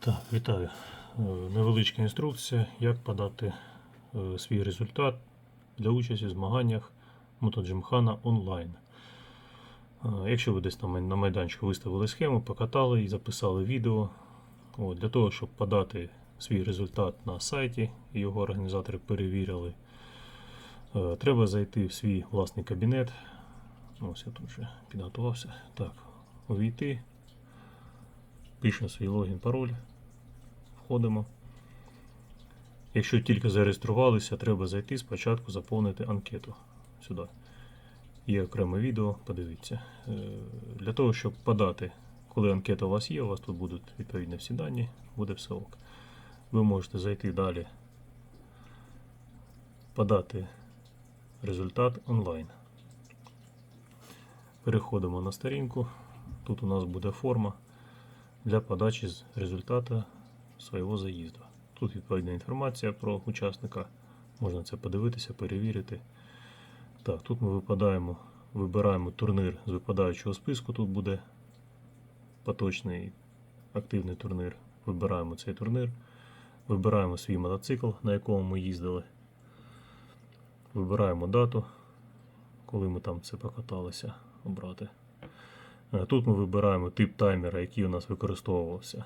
Так, вітаю. Е, Невеличка інструкція, як подати е, свій результат для участі в змаганнях MotoGymkhana онлайн. Е, Якщо ви десь на на майданчику виставили схему, покатали і записали відео. От, для того, щоб подати свій результат на сайті і його організатори перевірили, треба зайти в свій власний кабінет. Ось я тут вже підготувався. Так, увійти. Пишемо свій логін, пароль. Входимо. Якщо тільки зареєструвалися, треба зайти спочатку заповнити анкету сюди. Є окреме відео, подивіться. Е, Для того, щоб подати, коли анкета у вас є, у вас тут будуть відповідні всі дані, буде все ок. Ви можете зайти далі, подати результат онлайн. Переходимо на сторінку. Тут у нас буде форма для подачі з результату свого заїзду. Тут відповідна інформація про учасника. Можна це подивитися, перевірити. Так, тут ми випадаємо, вибираємо турнір з випадаючого списку. Тут буде поточний активний турнір. Вибираємо цей турнір. Вибираємо свій мотоцикл, на якому ми їздили. Вибираємо дату, коли ми там це покаталися, обрати. Е, Тут ми вибираємо тип таймера, який у нас використовувався.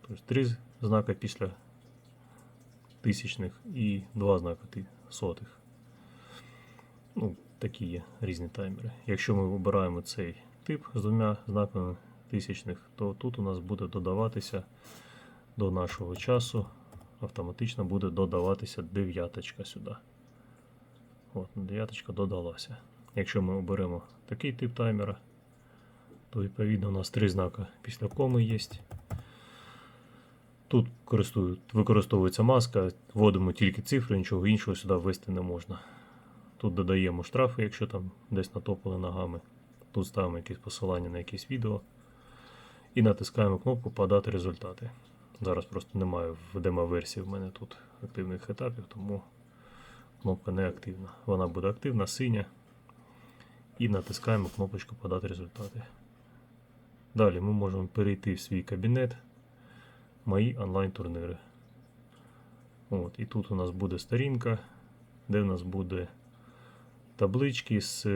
Тобто три знака після тисячних і два знака сотих. Ну, такі є різні таймери. Якщо ми вибираємо цей тип з двома знаками тисячних, то тут у нас буде додаватися до нашого часу, автоматично буде додаватися дев'яточка сюди. От, дев'яточка додалася. Якщо ми оберемо такий тип таймера, то відповідно у нас три знака після коми є. Тут використовується маска, вводимо тільки цифри, нічого іншого сюди ввести не можна. Тут додаємо штрафи, якщо там десь натопили ногами. Тут ставимо якесь посилання на якесь відео. І натискаємо кнопку Подати результати. Зараз просто немає в демо-версії в мене тут активних етапів, тому кнопка не активна. Вона буде активна, синя. І натискаємо кнопочку Подати результати. Далі ми можемо перейти в свій кабінет, мої онлайн-турніри. От, і тут у нас буде сторінка, де у нас буде таблички з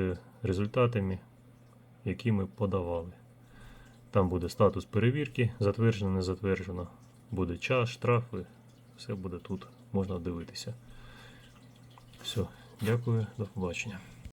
результатами, які ми подавали. Там буде статус перевірки, затверджено, не затверджено. Буде час, штрафи, все буде тут, можна дивитися. Все, дякую, до побачення.